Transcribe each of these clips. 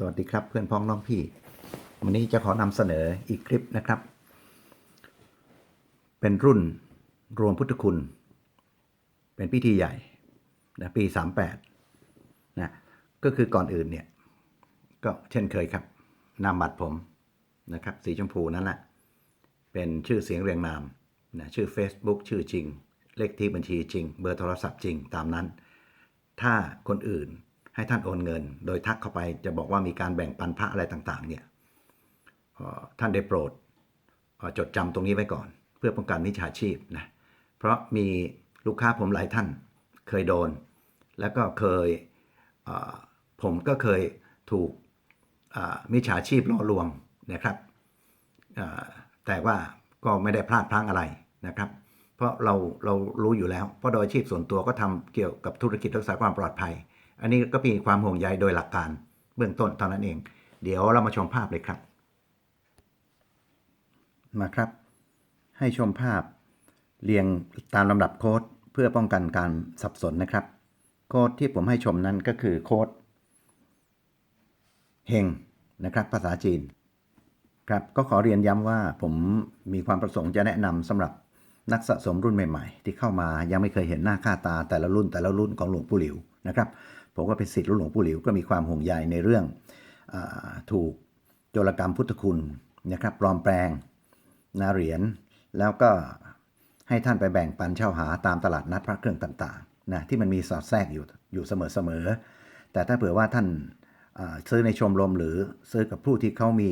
สวัสดีครับเพื่อนพ้องน้องพี่ วันนี้จะขอนำเสนออีกคลิปนะครับ เป็นรุ่นรวมพุทธคุณ เป็นพิธีใหญ่นะปี 38นะก็คือก่อนอื่นเนี่ย ก็เช่นเคยครับ นามบัตรผมนะครับ สีชมพูนั่นแหละเป็นชื่อเสียงเรียงนามนะชื่อ Facebook ชื่อจริง เลขที่บัญชีจริง เบอร์โทรศัพท์จริงตามนั้น ถ้าคนอื่น ให้ท่านโอนเงิน โดยทักเข้าไปจะบอกว่ามีการแบ่งปันพระอะไรต่างๆเนี่ยท่านได้โปรดจดจำตรงนี้ไว้ก่อน เพื่อป้องกันมิจฉาชีพนะเพราะมีลูกค้าผมหลายท่านเคยโดน แล้วก็เคยผมก็เคยถูกมิจฉาชีพล่อลวงนะครับแต่ว่าก็ไม่ได้พลาดพลั้งอะไรนะครับ เพราะเราเรารู้อยู่แล้ว เพราะโดยอาชีพส่วนตัวก็ทำเกี่ยวกับธุรกิจรักษาความปลอดภัย อันนี้ก็มีความห่วงใยโดยหลักการเบื้องต้นเท่านั้นเอง เดี๋ยวเรามาชมภาพเลยครับ มาครับ ให้ชมภาพ เรียงตามลำดับโค้ดเพื่อป้องกันการสับสนนะครับ โค้ดที่ผมให้ชมนั้นก็คือโค้ดเฮงนะครับ ภาษาจีนครับก็ขอเรียนย้ำว่าผมมีความประสงค์จะแนะนำสำหรับนักสะสมรุ่นใหม่ ๆ ที่เข้ามายังไม่เคยเห็นหน้าค่าตาแต่ละรุ่นแต่ละรุ่นของหลวงปู่หลิวนะครับ ผมก็เป็นศิษย์รุ่นหลวงปู่หลิวก็มีความห่วงใยในเรื่องอถูกโจรกรรมพุทธคุณนะครับปลอมแปลงนาเหรียญแล้วก็ให้ท่านไปแบ่งปันเช่าหาตามตลาดนัดพระเครื่องต่างๆนะที่มันมีสอดแทรกอยู่อยู่เสมอๆแต่ถ้าเผื่อว่าท่านซื้อในชมรมหรือซื้อกับผู้ที่เขามี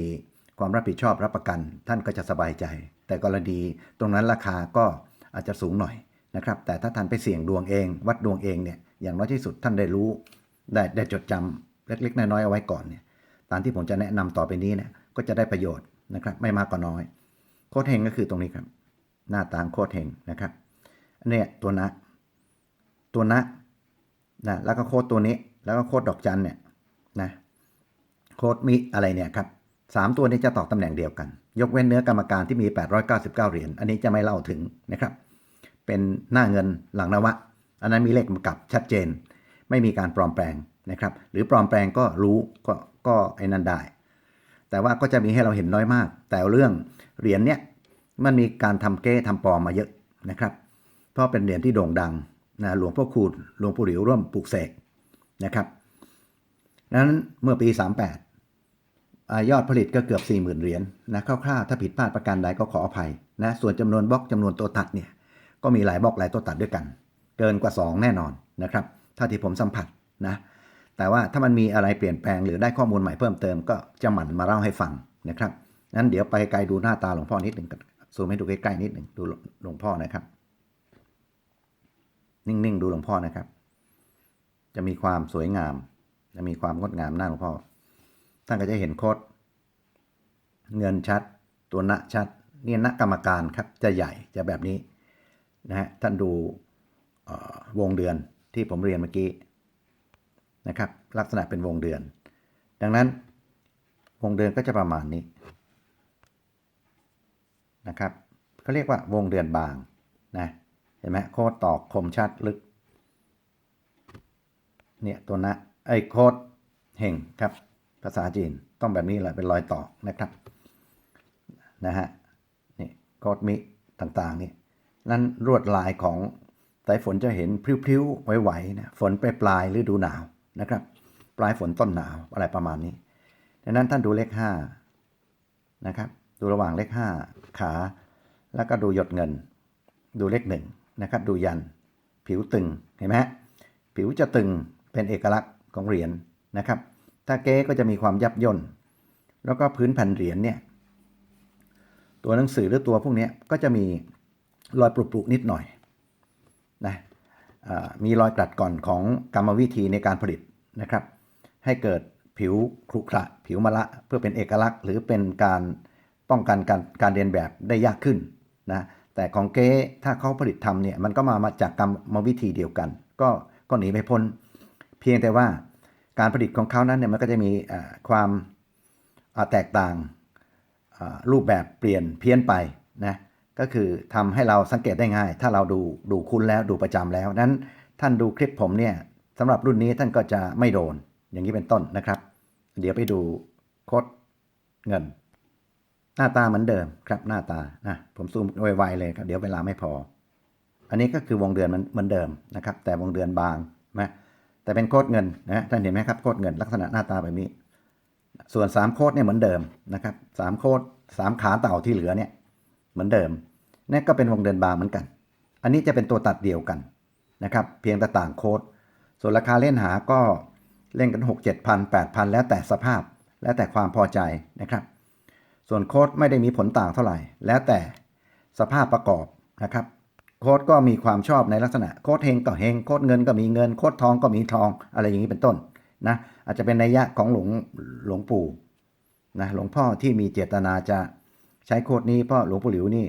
ความรับผิดชอบรับประกัน ท่านก็จะสบายใจ แต่กรณีตรงนั้นราคาก็อาจจะสูงหน่อย นะครับ แต่ถ้าท่านไปเสี่ยงดวงเอง วัดดวงเองเนี่ยอย่างน้อยที่สุดท่านได้รู้ ได้ได้จดจำเล็กๆ น้อยๆเอาไว้ก่อนเนี่ยตามที่ผมจะแนะนำต่อไปนี้เนี่ยก็จะได้ประโยชน์นะครับไม่มากก็น้อย โคดเฮงก็คือตรงนี้ครับ หน้าต่ามโคดเฮงนะครับอันเนี่ยตัวนะตัวนะนะแล้วก็โคดตัวนี้แล้วก็โคดดอกจันเนี่ยนะโค้ดมิอะไรเนี่ยครับสามตัวนี้จะตอกตำแหน่งเดียวกัน ยกเว้นเนื้อกรรมการที่มี 899 เหรียญอันนี้จะไม่เล่าถึงนะครับ เป็นหน้าเงินหลังนวะ อันนั้นมีเลขกำกับชัดเจน ไม่มีการปลอมแปลงนะครับ หรือปลอมแปลงก็รู้ก็ก็ไอ้นั่นได้ แต่ว่าก็จะมีให้เราเห็นน้อยมาก แต่เรื่องเหรียญเนี่ยมันมีการทำเก้ทำปลอมมาเยอะนะครับ เพราะเป็นเหรียญที่โด่งดังนะหลวงพ่อคูณหลวงปู่หลิวร่วมปลูกเสกนะครับนั้นเมื่อปี 38อยอดผลิตก็เกือบ 40,000 เหรียญนะคร่าวๆ ถ้าผิดพลาดประการใดก็ขออภัยนะส่วนจำนวนบล็อกจำนวนตัวตัดเนี่ย ก็มีหลายบล็อกหลายตัวตัดด้วยกัน เกินกว่า 2 แน่นอนนะครับเท่าที่ผมสัมผัสนะแต่ว่าถ้ามันมีอะไรเปลี่ยนแปลงหรือได้ข้อมูลใหม่เพิ่มเติมก็จะหมั่นมาเล่าให้ฟังนะครับนั้นเดี๋ยวไปไกลดูหน้าตาหลวงพ่อนิดหนึ่งกันซูมให้ดูใกล้ๆนิดหนึ่งดูหลวงพ่อนะครับ นิ่งๆดูหลวงพ่อนะครับ จะมีความสวยงาม จะมีความงดงามหน้าหลวงพ่อท่านก็จะเห็นโคดเงินชัด ตัวณชัดนี่ณกรรมการครับจะใหญ่จะแบบนี้ นะฮะท่านดูวงเดือนที่ผมเรียนเมื่อกี้นะครับลักษณะเป็นวงเดือน ดังนั้นวงเดือนก็จะประมาณนี้นะครับเขาเรียกว่าวงเดือนบางนะเห็นไหมโคดตอกคมชัดลึกเนี่ยตัวนะไอ้โคดเฮงครับภาษาจีนต้องแบบนี้แหละเป็นรอยต่อนะครับนะฮะนี่โคดมิต่างๆนี่ นั่นรวดลายของสายฝนจะเห็นพลิ้วๆไหวๆนะฝนปลายปลายฤดูหนาวนะครับ ปลายฝนต้นหนาวอะไรประมาณนี้ดังนั้นท่านดูเลขห้านะครับดูระหว่างเลขห้าขา แล้วก็ดูหยดเงิน ดูเลขหนึ่งนะครับดูยัน ผิวตึงเห็นไหมฮะผิวจะตึงเป็นเอกลักษณ์ของเหรียญนะครับ ถ้าเก๊ก็จะมีความยับย่นแล้วก็พื้นแผ่นเหรียญเนี่ยตัวหนังสือหรือตัวพวกนี้ก็จะมี รอยปรุกๆนิดหน่อยนะมีรอยกลัดก่อนของกรรมวิธีในการผลิตนะครับ ให้เกิดผิวครุขระผิวมะละเพื่อเป็นเอกลักษณ์ หรือเป็นการป้องกันการการเรียนแบบได้ยากขึ้นนะแต่ของเก๊ถ้าเขาผลิตทำเนี่ยมันก็มามาจากกรรมวิธีเดียวกัน ก็ก็หนีไม่พ้น เพียงแต่ว่าการผลิตของเขานั้นเนี่ยมันก็จะมีความแตกต่างรูปแบบเปลี่ยนเพี้ยนไปนะ ก็คือทำให้เราสังเกตได้ง่าย ถ้าเราดูดูคุ้นแล้วดูประจำแล้วนั้นท่านดูคลิปผมเนี่ยสำหรับรุ่นนี้ท่านก็จะไม่โดน อย่างนี้เป็นต้นนะครับ เดี๋ยวไปดูโคดเงิน หน้าตาเหมือนเดิมครับหน้าตานะผมซูมไวๆเลยครับเดี๋ยวเวลาไม่พอ อันนี้ก็คือวงเดือนมันเหมือนเดิมนะครับ แต่วงเดือนบางนะแต่เป็นโคดเงินนะท่านเห็นไหมครับโคดเงินลักษณะหน้าตาแบบนี้ ส่วน3โคดเนี่ยเหมือนเดิมนะครับสามโคดสามขาเต่าที่เหลือเนี่ย เหมือนเดิมนี่ก็เป็นวงเดือนบางเหมือนกัน อันนี้จะเป็นตัวตัดเดียวกันนะครับ เพียงแต่ต่างโค้ด ส่วนราคาเล่นหาก็เล่นกัน 6 7 0 0 0 8 0 0 แล้วแต่สภาพ แล้วแต่ความพอใจนะครับ ส่วนโค้ดไม่ได้มีผลต่างเท่าไหร่ แล้วแต่สภาพประกอบนะครับ โค้ดก็มีความชอบในลักษณะโค้ดเฮงก็เฮงโค้ดเงินก็มีเงินโค้ดทองก็มีทองอะไรอย่างนี้เป็นต้นนะอาจจะเป็นนัยยะของหลวงหลวงปู่นะหลวงพ่อที่มีเจตนาจะ ใช้โค้ดนี้เพราะหลวงปู่หลิวนี่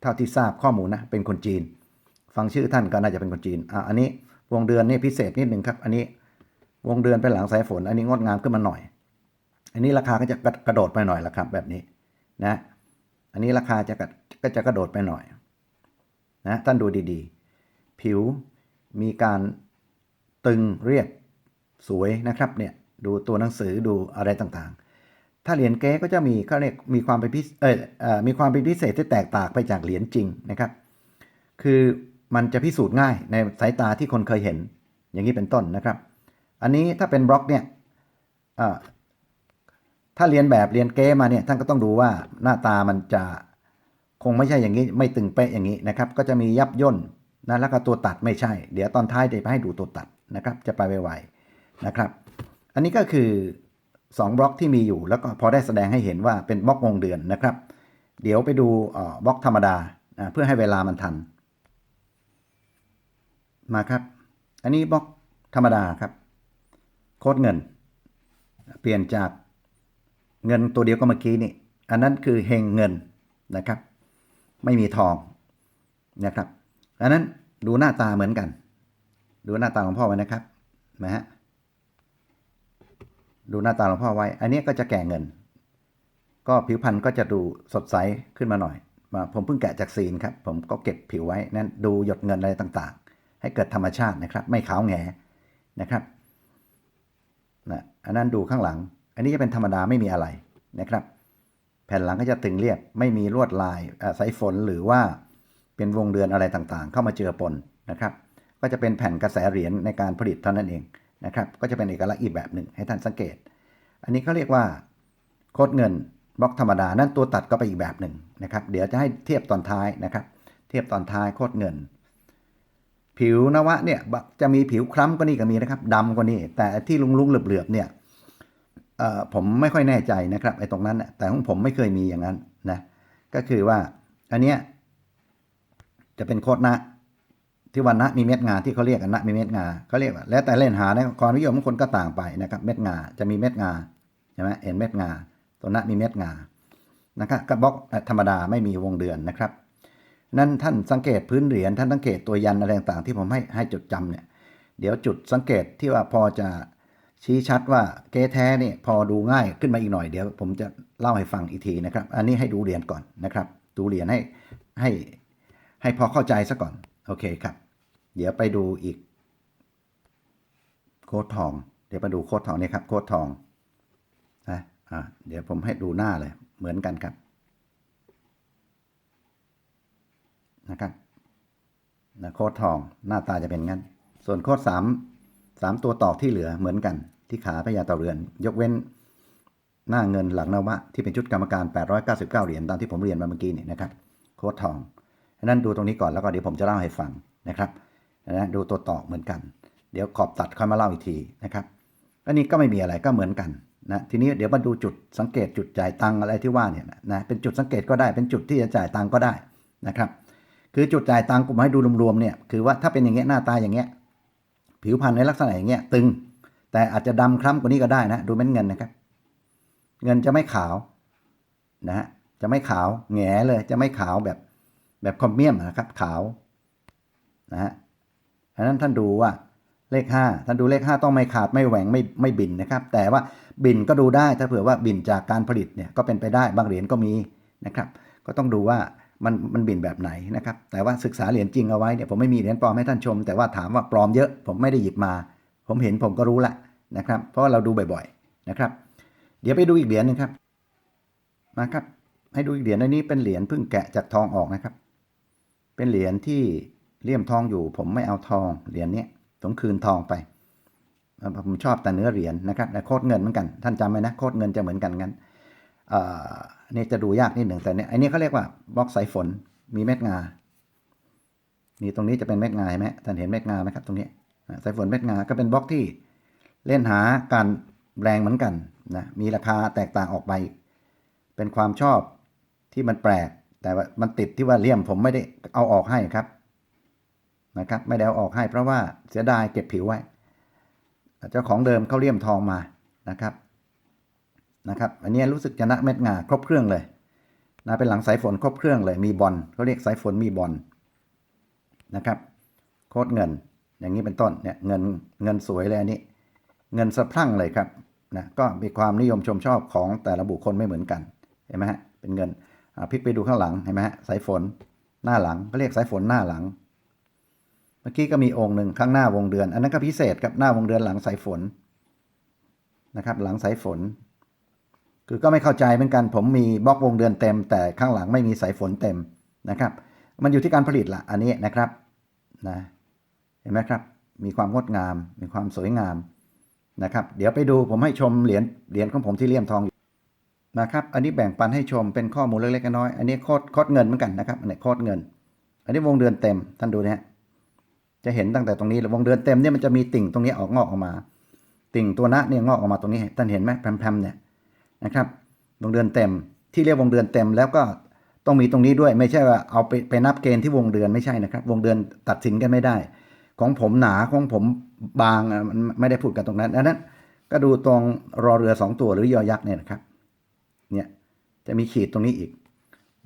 เท่าที่ทราบข้อมูลนะเป็นคนจีน ฟังชื่อท่านก็น่าจะเป็นคนจีนอะอันนี้วงเดือนนี่พิเศษนิดหนึ่งครับอันนี้วงเดือนเป็นหลังสายฝน อันนี้งดงามขึ้นมาหน่อย อันนี้ราคาก็จะกระโดดไปหน่อยละครับ แบบนี้นะ อันนี้ราคาจะก็จะกระโดดไปหน่อยนะท่านดูดีๆ ผิวมีการตึงเรียบสวยนะครับเนี่ยดูตัวหนังสือดูอะไรต่างๆ ถ้าเหรียญเก๊ก็จะมีเขาเรียกมีความเป็นพิเออมีความเป็นพิเศษที่แตกต่างไปจากเหรียญจริงนะครับ คือมันจะพิสูจน์ง่ายในสายตาที่คนเคยเห็นอย่างนี้เป็นต้นนะครับ อันนี้ถ้าเป็นบล็อกเนี่ยถ้าเรียนแบบเรียนเก้มาเนี่ยท่านก็ต้องดูว่าหน้าตามันจะคงไม่ใช่อย่างนี้ไม่ตึงเป๊ะอย่างนี้นะครับ ก็จะมียับย่นนะแล้วก็ตัวตัดไม่ใช่ เดี๋ยวตอนท้ายจะไปให้ดูตัวตัดนะครับ จะไปไวๆนะครับ อันนี้ก็คือ 2บล็อกที่มีอยู่ แล้วก็พอได้แสดงให้เห็นว่าเป็นบล็อกวงเดือนนะครับ เดี๋ยวไปดูบล็อกธรรมดาเพื่อให้เวลามันทัน มาครับ อันนี้บล็อกธรรมดาครับ โค้ดเงิน เปลี่ยนจากเงินตัวเดียวก็เมื่อกี้นี่ อันนั้นคือเฮงเงินนะครับ ไม่มีทองนะครับอันนั้นดูหน้าตาเหมือนกัน ดูหน้าตาของพ่อไว้นะครับนะฮะ ดูหน้าตาของพ่อไว้ อันนี้ก็จะแก่เงิน ก็ผิวพรรณก็จะดูสดใสขึ้นมาหน่อยมาผมเพิ่งแกะจากซีนครับ ผมก็เก็บผิวไว้นั้นดูหยดเงินอะไรต่างๆ ให้เกิดธรรมชาตินะครับ ไม่ขาวแงนะครับนะอันนั้นดูข้างหลัง อันนี้จะเป็นธรรมดาไม่มีอะไรนะครับ แผ่นหลังก็จะตึงเรียบ ไม่มีลวดลายสายฝนหรือว่าเป็นวงเดือนอะไรต่างๆ เข้ามาเจือปนนะครับ ก็จะเป็นแผ่นกระแสเหรียญในการผลิตเท่านั้นเอง นะครับก็จะเป็นเอกลักษณ์อีกแบบหนึ่งให้ท่านสังเกต อันนี้เขาเรียกว่าโคดเงินบล็อกธรรมดา นั่นตัวตัดก็ไปอีกแบบหนึ่งนะครับ เดี๋ยวจะให้เทียบตอนท้ายนะครับ เทียบตอนท้ายโคดเงิน ผิวนวะเนี่ยจะมีผิวคล้ำก็นี่ก็มีนะครับดำกว่านี่แต่ที่ลุงลุงๆเหลือบๆเนี่ยผมไม่ค่อยแน่ใจนะครับไอ้ตรงนั้นแต่ของผมไม่เคยมีอย่างนั้นนะก็คือว่าอันเนี้ยจะเป็นโคดนะ ที่วันนะมีเม็ดงาที่เขาเรียกกันนะมีเม็ดงาเขาเรียกว่าแล้วแต่เล่นหาในความนิยมของคนก็ต่างไปนะครับ เม็ดงาจะมีเม็ดงาใช่ไหมเห็นเม็ดงา ตัวนะมีเม็ดงานะครับกระบอกธรรมดาไม่มีวงเดือนนะครับ นั่นท่านสังเกตพื้นเหรียญท่านสังเกตตัวยันอะไรต่างๆที่ผมให้ให้จดจำเนี่ย เดี๋ยวจุดสังเกตที่ว่าพอจะชี้ชัดว่าเก๊แท้เนี่ยพอดูง่ายขึ้นมาอีกหน่อยเดี๋ยวผมจะเล่าให้ฟังอีกทีนะครับ อันนี้ให้ดูเหรียญก่อนนะครับ ดูเหรียญให้ให้ให้พอเข้าใจซะก่อน โอเคครับ เดี๋ยวไปดูอีก โค้ดทอง เดี๋ยวไปดูโค้ดทองนี่ครับ โค้ดทองนะอ่าเดี๋ยวผมให้ดูหน้าเลย เหมือนกันครับนะครับนะโค้ดทองหน้าตาจะเป็นงั้น ส่วนโค้ดสามสามตัวต่อที่เหลือเหมือนกัน ที่ขาพญาเต่าเรือน ยกเว้นหน้าเงินหลังนวะที่เป็นชุดกรรมการ 899 เหรียญตามที่ผมเรียนมาเมื่อกี้นี่นะครับ โค้ดทองนั้นดูตรงนี้ก่อนแล้วก็เดี๋ยวผมจะเล่าให้ฟังนะครับ นะดูตัวต่อเหมือนกัน เดี๋ยวขอบตัดค่อยมาเล่าอีกทีนะครับอันนี้ก็ไม่มีอะไรก็เหมือนกันนะทีนี้เดี๋ยวมาดูจุดสังเกตจุดจ่ายตังอะไรที่ว่าเนี่ยนะเป็นจุดสังเกตก็ได้เป็นจุดที่จะจ่ายตังก็ได้นะครับ คือจุดจ่ายตังค์ผมให้ดูรวมๆเนี่ยคือว่าถ้าเป็นอย่างเงี้ยหน้าตาอย่างเงี้ยผิวพรรณในลักษณะอย่างเงี้ยตึง แต่อาจจะดำคล้ำกว่านี้ก็ได้นะดูเม็ดเงินนะครับ เงินจะไม่ขาวนะฮะจะไม่ขาวแหงเลยจะไม่ขาวแบบแบบคอมเมียมนะครับขาวนะฮะ ฉะนั้นท่านดูว่าเลขห้าท่านดูเลขห้าต้องไม่ขาดไม่แหว่งไม่ไม่บินนะครับ แต่ว่าบินก็ดูได้ถ้าเผื่อว่าบินจากการผลิตเนี่ยก็เป็นไปได้บางเหรียญก็มีนะครับ ก็ต้องดูว่ามันมันบินแบบไหนนะครับ แต่ว่าศึกษาเหรียญจริงเอาไว้เนี่ยผมไม่มีเหรียญปลอมให้ท่านชม แต่ว่าถามว่าปลอมเยอะ ผมไม่ได้หยิบมา ผมเห็นผมก็รู้ละนะครับ เพราะเราดูบ่อยๆนะครับ เดี๋ยวไปดูอีกเหรียญหนึงครับ มาครับ ให้ดูอีกเหรียญอันนี้เป็นเหรียญเพิ่งแกะจากทองออกนะครับ เป็นเหรียญที่ เลี่ยมทองอยู่ ผมไม่เอาทองเหรียญนี้ผมคืนทองไป ผมชอบแต่เนื้อเหรียญนะครับแต่โคดเงินเหมือนกัน ท่านจำไว้นะโคดเงินจะเหมือนกันงั้นเนี่จะดูยากนิดหนึ่งแต่เนี่ยอันนี้เขาเรียกว่าบล็อกสายฝนมีเม็ดงา นี่ตรงนี้จะเป็นเม็ดงาเห็นไหมท่านเห็นเม็ดงาไหมครับตรงนี้สายฝนเม็ดงาก็เป็นบล็อกที่เล่นหาการแรงเหมือนกันนะมีราคาแตกต่างออกไป เป็นความชอบที่มันแปลก แต่ว่ามันติดที่ว่าเลี่ยมผมไม่ได้เอาออกให้ครับ นะครับไม่ได้เอาออกให้เพราะว่าเสียดายเก็บผิวไว้ เจ้าของเดิมเขาเลี่ยมทองมานะครับนะครับอันนี้รู้สึกจะนะเม็ดงาครบเครื่องเลยนะเป็นหลังสายฝนครบเครื่องเลยมีบอลเขาเรียกสายฝนมีบอลนะครับโคดเงินอย่างนี้เป็นต้นเนี่ยเงินเงินสวยเลยอันนี้ เงินสะพรั่งเลยครับนะก็มีความนิยมชมชอบของแต่ละบุคคลไม่เหมือนกันเห็นไหมฮะเป็นเงินพลิกไปดูข้างหลังเห็นไหมฮะสายฝนหน้าหลังเขาเรียกสายฝนหน้าหลัง มื่อกี้ก็มีองค์หนึ่งข้างหน้าวงเดือน อันนั้นก็พิเศษครับหน้าวงเดือนหลังสายฝนนะครับ หลังสายฝน คือก็ไม่เข้าใจเหมือนกัน ผมมีบล็อกวงเดือนเต็ม แต่ข้างหลังไม่มีสายฝนเต็มนะครับ มันอยู่ที่การผลิตละอันนี้นะครับนะเห็นไหมครับ มีความงดงาม มีความสวยงามนะครับ เดี๋ยวไปดูผมให้ชมเหรียญเหรียญของผมที่เลี่ยมทองอยู่นะครับ อันนี้แบ่งปันให้ชมเป็นข้อมูลเล็กๆน้อยๆอันนี้โคดโคดเงินเหมือนกันนะครับอันนี้โคดเงิน อันนี้วงเดือนเต็มท่านดูนะฮะ จะเห็นตั้งแต่ตรงนี้วงเดือนเต็มเนี่ยมันจะมีติ่งตรงนี้ออกงอกออกมา ติ่งตัวนะเนี่ยงอกออกมาตรงนี้ท่านเห็นไหมแพรมๆเนี่ยนะครับวงเดือนเต็มที่เรียกวงเดือนเต็มแล้วก็ต้องมีตรงนี้ด้วยไม่ใช่ว่าเอาไปไปนับเกณฑ์ที่วงเดือนไม่ใช่นะครับ วงเดือนตัดสินกันไม่ได้ ของผมหนาของผมบางมันไม่ได้พูดกันตรงนั้นดังนั้นก็ดูตรงรอเรือสองตัวหรือยอยักษ์เนี่ยนะครับเนี่ยจะมีขีดตรงนี้อีก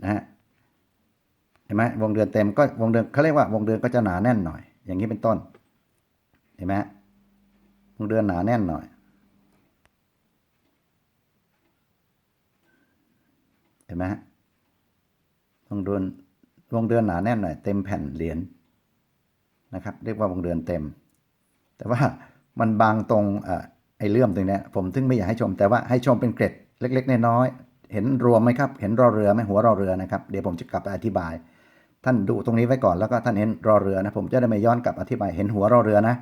นะฮะเห็นไหมวงเดือนเต็มก็วงเดือนเขาเรียกว่าวงเดือนก็จะหนาแน่นหน่อย อย่างนี้เป็นต้น เห็นไหมฮะวงเดือนหนาแน่นหน่อย เห็นไหมฮะวงเดือนวงเดือนหนาแน่นหน่อยเต็มแผ่นเหรียญนะครับ เรียกว่าวงเดือนเต็ม แต่ว่ามันบางตรงอไอ้เลื่อมตรงเนี้ยผมถึงไม่อยากให้ชม แต่ว่าให้ชมเป็นเกร็ดเล็ก ๆ น้อยๆเห็นรวมไหมครับ เห็นรอเรือไหมหัวรอเรือนะครับ เดี๋ยวผมจะกลับไปอธิบาย ท่านดูตรงนี้ไว้ก่อนแล้วก็ท่านเห็นรอเรือนะผมจะได้ไม่ย้อนกลับอธิบายเห็นหัวรอเรือนะ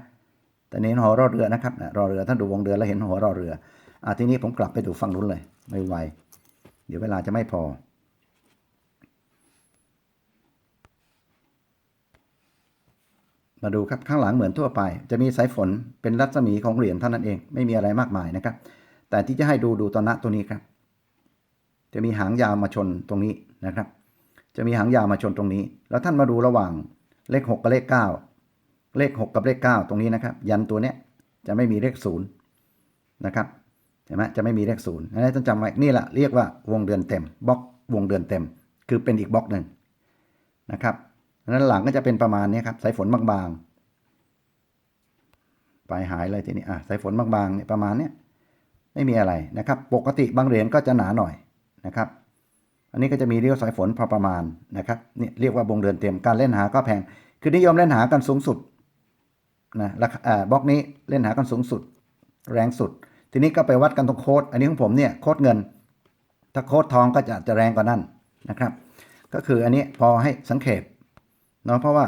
แต่นี้เห็นหัวรอเรือนะครับนะรอเรือท่านดูวงเดือนแล้วเห็นหัวรอเรืออะทีนี้ผมกลับไปดูฝั่งนู้นเลยไม่ไวเดี๋ยวเวลาจะไม่พอ มาดูครับข้างหลังเหมือนทั่วไป จะมีสายฝนเป็นรัศมีของเหรียญเท่านั้นเองไม่มีอะไรมากมายนะครับ แต่ที่จะให้ดูดูตอนณตัวนี้ครับ จะมีหางยาวมาชนตรงนี้นะครับ จะมีหางยาวมาชนตรงนี้ แล้วท่านมาดูระหว่างเลข 6 กับเลข 9 เลข 6 กับเลข 9 ตรงนี้นะครับ ยันตัวเนี้ยจะไม่มีเลขศูนย์นะครับเห็นไหมจะไม่มีเลขศูนย์อันนี้ต้องจำไว้นี่แหละเรียกว่าวงเดือนเต็มบล็อกวงเดือนเต็ม คือเป็นอีกบล็อกหนึ่งนะครับดังนั้นหลังก็จะเป็นประมาณนี้ครับสายฝนบางๆ ไปหายเลยทีนี้อะสายฝนบางๆเนี่ยประมาณเนี้ยไม่มีอะไรนะครับ ปกติบางเหรียญก็จะหนาหน่อยนะครับ อันนี้ก็จะมีเรียวสายฝนพอประมาณนะครับนี่เรียกว่าวงเดือนเต็มการเล่นหาก็แพง คือนิยมเล่นหากันสูงสุดนะราคาอ่าบล็อกนี้เล่นหากันสูงสุด แรงสุด ทีนี้ก็ไปวัดกันตรงโค้ดอันนี้ของผมเนี่ยโค้ดเงิน ถ้าโค้ดทองก็จะจะแรงกว่านั้นนะครับ ก็คืออันนี้พอให้สังเกตเนาะเพราะว่า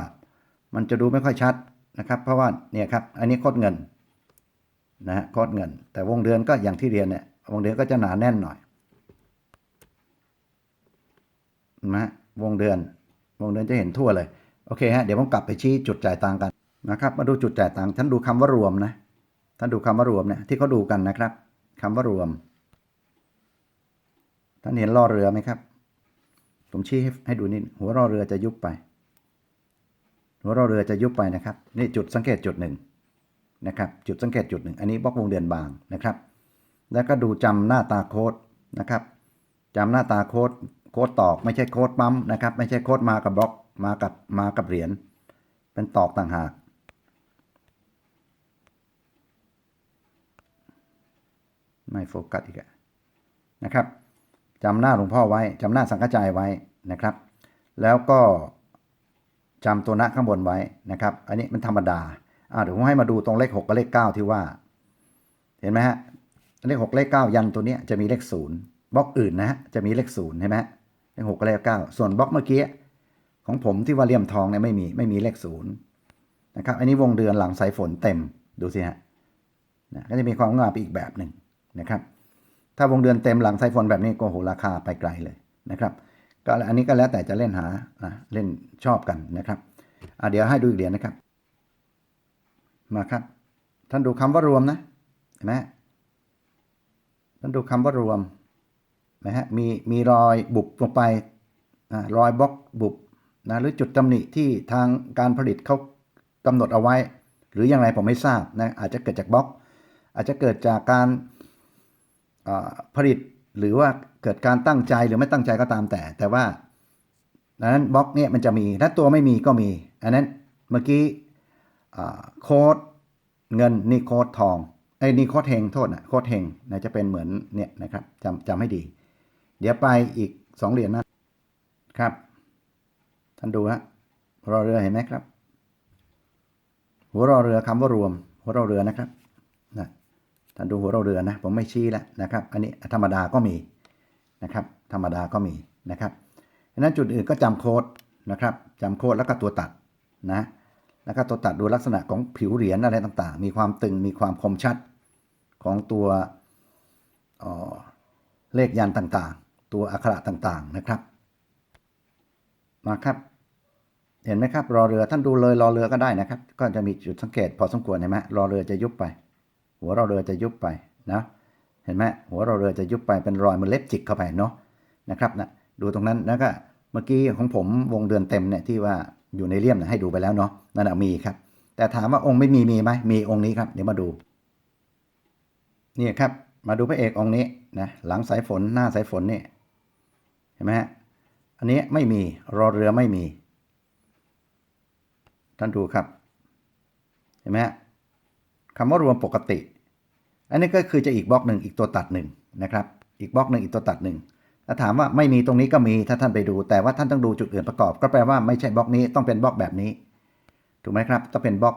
มันจะดูไม่ค่อยชัดนะครับ เพราะว่าเนี่ยครับอันนี้โค้ดเงินนะฮะโค้ดเงิน แต่วงเดือนก็อย่างที่เรียนเนี่ยวงเดือนก็จะหนาแน่นหน่อย นะฮะวงเดือน วงเดือนจะเห็นทั่วเลย โอเคฮะ เดี๋ยวผมกลับไปชี้จุดจ่ายตังค์กันนะครับ มาดูจุดจ่ายตังค์ท่านดูคำว่ารวมนะ ท่านดูคำว่ารวมเนี่ยที่เขาดูกันนะครับคำว่ารวม ท่านเห็นล่อเรือไหมครับ ผมชี้ให้ให้ดูนี่หัวรอเรือจะยุบไป หัวรอเรือจะยุบไปนะครับ นี่จุดสังเกตจุดหนึ่งนะครับ จุดสังเกตจุดหนึ่งอันนี้บล็อกวงเดือนบางนะครับ แล้วก็ดูจำหน้าตาโค้ดนะครับจำหน้าตาโค้ด โค้ดตอกไม่ใช่โค้ดปั๊มนะครับ ไม่ใช่โค้ดมากับบล็อกมากับมากับเหรียญเป็นตอกต่างหากไม่โฟกัสอีกนะครับจำหน้าหลวงพ่อไว้จำหน้าสังฆจายไว้นะครับ แล้วก็จำตัวหน้าข้างบนไว้นะครับ อันนี้มันธรรมดาอ่าเดี๋ยวผมให้มาดูตรงเลข 6 กับเลข 9 ที่ว่า เห็นไหมฮะเลขหกเลขเก้ายันตัวนี้จะมีเลขศูนย์บล็อกอื่นนะฮะจะมีเลขศูนย์ใช่ไหม เลขหกกับเลขเก้าส่วนบล็อกเมื่อกี้ของผมที่ว่าเหลี่ยมทองเนี่ยไม่มีไม่มีเลขศูนย์นะครับอันนี้วงเดือนหลังสายฝนเต็มดูสิฮะนะก็จะมีความงดงามไปอีกแบบหนึ่งนะครับ ถ้าวงเดือนเต็มหลังสายฝนแบบนี้ก็โหราคาไปไกลเลยนะครับก็อันนี้ก็แล้วแต่จะเล่นหานะเล่นชอบกันนะครับเดี๋ยวให้ดูอีกเหรียญนะครับ มาครับ ท่านดูคำว่ารวมนะเห็นไหมท่านดูคำว่ารวม นะฮะมีมีรอยบุบลงไปอ่ารอยบล็อกบุบนะหรือจุดตำหนิที่ทางการผลิตเขากำหนดเอาไว้ หรืออย่างไรผมไม่ทราบนะอาจจะเกิดจากบล็อก อาจจะเกิดจากการผลิตหรือว่าเกิดการตั้งใจหรือไม่ตั้งใจก็ตามแต่ แต่ว่าดังนั้นบล็อกเนี่ยมันจะมีถ้าตัวไม่มีก็มี อันนั้นเมื่อกี้โค้ดเงินนี่โค้ดทองไอ้นี่โค้ดเฮงโทษนะโค้ดเฮงนะจะเป็นเหมือนเนี่ยนะครับจำจำให้ดี เดี๋ยวไปอีกสองเหรียญนะครับ ท่านดูฮะรอเรือเห็นไหมครับ หัวรอเรือคำว่ารวม หัวรอเรือนะครับนะท่านดูหัวรอเรือนะ ผมไม่ชี้แล้วนะครับ อันนี้ธรรมดาก็มีนะครับ ธรรมดาก็มีนะครับดังนั้นจุดอื่นก็จำโค้ดนะครับจำโค้ดแล้วก็ตัวตัดนะแล้วก็ตัวตัดดูลักษณะของผิวเหรียญอะไรต่างๆ มีความตึงมีความคมชัดของตัวเออเลขยันต่างๆ ตัวอักขระต่างๆนะครับ มาครับ เห็นไหมครับ รอเรือท่านดูเลยรอเรือก็ได้นะครับ ก็จะมีจุดสังเกตพอสมควรเห็นไหมรอเรือจะยุบไป หัวรอเรือจะยุบไปนะเห็นไหมหัวรอเรือจะยุบไปเป็นรอยมันเล็บจิกเข้าไปเนาะนะครับนะดูตรงนั้นแล้วก็เมื่อกี้ของผมวงเดือนเต็มเนี่ยที่ว่าอยู่ในเลี่ยมนี่ยให้ดูไปแล้วเนาะนั่นมีครับ แต่ถามว่าองค์ไม่มีมีไหมมีองค์นี้ครับ เดี๋ยวมาดูนี่ครับ มาดูพระเอกองค์นี้นะหลังสายฝนหน้าสายฝนนี่ ห็นไหมฮะ อันนี้ไม่มี รอเรือไม่มี ท่านดูครับ เห็นไหมฮะคำว่ารวมปกติ อันนี้ก็คือจะอีกบล็อกหนึ่งอีกตัวตัดหนึ่งนะครับ อีกบล็อกหนึ่งอีกตัวตัดหนึ่งถ้าถามว่าไม่มีตรงนี้ก็มีถ้าท่านไปดู แต่ว่าท่านต้องดูจุดอื่นประกอบ ก็แปลว่าไม่ใช่บล็อกนี้ต้องเป็นบล็อกแบบนี้ ถูกไหมครับต้องเป็นบล็อก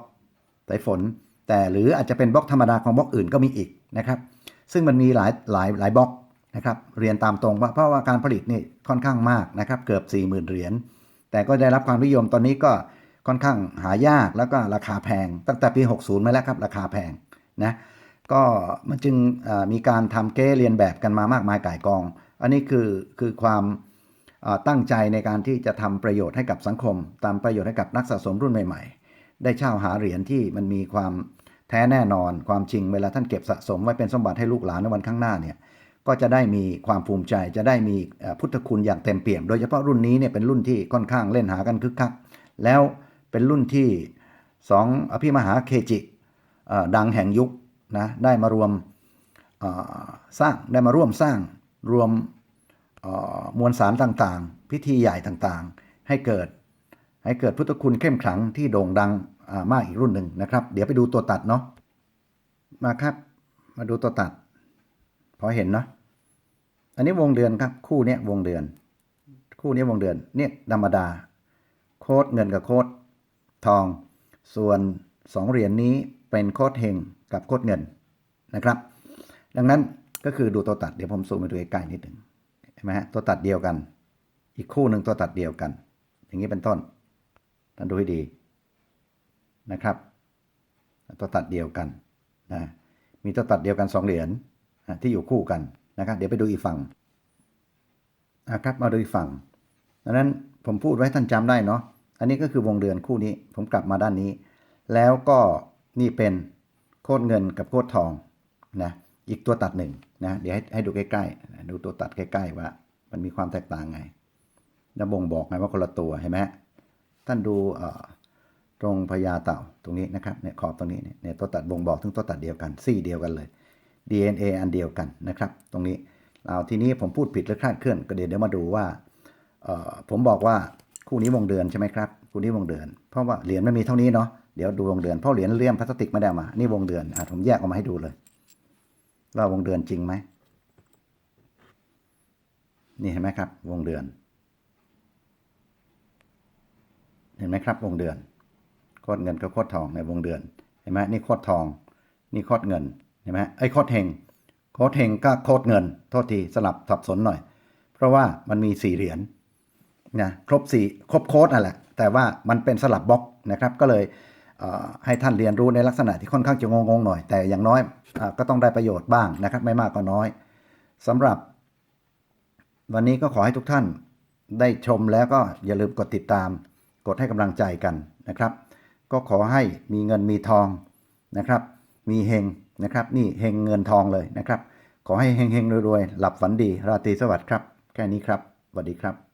สายฝน แต่หรืออาจจะเป็นบล็อกธรรมดาของบล็อกอื่นก็มีอีกนะครับ ซึ่งมันมีหลายหลายหลายบล็อก นะครับเรียนตามตรงว่าเพราะว่าการผลิตนี่ค่อนข้างมากนะครับเกือบ 40,000 เหรียญแต่ก็ได้รับความนิยมตอนนี้ก็ค่อนข้างหายากแล้วก็ราคาแพง ตั้งแต่ปี 60 มาแล้วครับ ราคาแพงนะก็มันจึงมีการทำเก้เรียนแบบกันมามากมายก่ายกอง อันนี้คือคือความตั้งใจในการที่จะทำประโยชน์ให้กับสังคม ตามประโยชน์ให้กับนักสะสมรุ่นใหม่ ๆ ได้เช่าหาเหรียญที่มันมีความแท้แน่นอนความจริงเวลาท่านเก็บสะสมไว้เป็นสมบัติให้ลูกหลานในวันข้างหน้าเนี่ย ก็จะได้มีความภูมิใจจะได้มีพุทธคุณอย่างเต็มเปี่ยม โดยเฉพาะรุ่นนี้เนี่ยเป็นรุ่นที่ค่อนข้างเล่นหากันคึกคัก แล้วเป็นรุ่นที่สองอภิมหาเคจิดังแห่งยุคนะได้มารวมสร้างได้มาร่วมสร้างรวมมวลสารต่างๆ พิธีใหญ่ต่างๆ ให้เกิดให้เกิดพุทธคุณเข้มขลังที่โด่งดังมากอีกรุ่นหนึ่งนะครับ เดี๋ยวไปดูตัวตัดเนาะมาครับ มาดูตัวตัด อเห็นเนาะอันนี้วงเดือนครับ คู่เนี้ยวงเดือน คู่นี้วงเดือนเนี่ยธรรมดา โค้ดเงินกับโค้ดทอง ส่วนสองเหรียญนี้เป็นโค้ดเฮงกับโค้ดเงินนะครับ ดังนั้นก็คือดูตัวตัดเดี๋ยวผมซูมไปดูใกล้ๆนิดหนึ่งเห็นไหมฮะตัวตัดเดียวกัน อีกคู่หนึ่งตัวตัดเดียวกัน อย่างนี้เป็นต้นท่านดูให้ดีนะครับ ตัวตัดเดียวกันนะมีตัวตัดเดียวกันสองเหรียญ ที่อยู่คู่กันนะครับเดี๋ยวไปดูอีกฝั่งนะครับมาดูอีกฝั่งดังนั้นผมพูดไว้ท่านจำได้เนาะอันนี้ก็คือวงเดือนคู่นี้ ผมกลับมาด้านนี้ แล้วก็นี่เป็นโคดเงินกับโคดทองนะอีกตัวตัดหนึ่งนะเดี๋ยวให้ให้ดูใกล้ๆดูตัวตัดใกล้ๆว่า มันมีความแตกต่างไงแล้วบ่งบอกไงว่าคนละตัวเห็นไหมท่านดูตรงพญาเต่าตรงนี้นะครับเนี่ยขอบตรงนี้เนี่ยเนี่ยตัวตัดบ่งบอกถึงตัวตัดเดียวกันซี่เดียวกันเลย DNA อันเดียวกันนะครับ ตรงนี้เอาทีนี้ผมพูดผิดหรือคลาดเคลื่อนก็เดี๋ยวเดี๋ยวมาดูว่าผมบอกว่าคู่นี้วงเดือนใช่ไหมครับคู่นี้วงเดือน เพราะว่าเหรียญไมันมีเท่านี้เนาะเดี๋ยวดูวงเดือนเพราะเหรียญเลี่ยมพลาสติกไม่ได้มานี่วงเดือนอะผมแยกออกมาให้ดูเลยว่าวงเดือนจริงไหมนี่เห็นไหมครับ วงเดือน เห็นไหมครับ วงเดือนโคตรเงินกับโคตรทองในวงเดือนเห็นไหมนี่โคตรทอง นี่โคตรเงิน เห็นไหมไอ้โคตรเฮงโค้ดเฮงก็โค้ดเงิน โทษทีสลับสับสนหน่อย เพราะว่ามันมีสี่เหรียญนะครบสี่ครบโค้ดนั่นแหละ แต่ว่ามันเป็นสลับบล็อกนะครับ ก็เลยให้ท่านเรียนรู้ในลักษณะที่ค่อนข้างจะงงๆหน่อย แต่อย่างน้อยอก็ต้องได้ประโยชน์บ้างนะครับ ไม่มากก็น้อยสำหรับ วันนี้ก็ขอให้ทุกท่านได้ชมแล้วก็อย่าลืมกดติดตาม กดให้กำลังใจกันนะครับ ก็ขอให้มีเงินมีทองนะครับ มีเฮง นะครับนี่เฮงเงินทองเลยนะครับ ขอให้เฮงเฮงรวยๆ หลับฝันดี ราตรีสวัสดิ์ครับ แค่นี้ครับสวัสดีครับ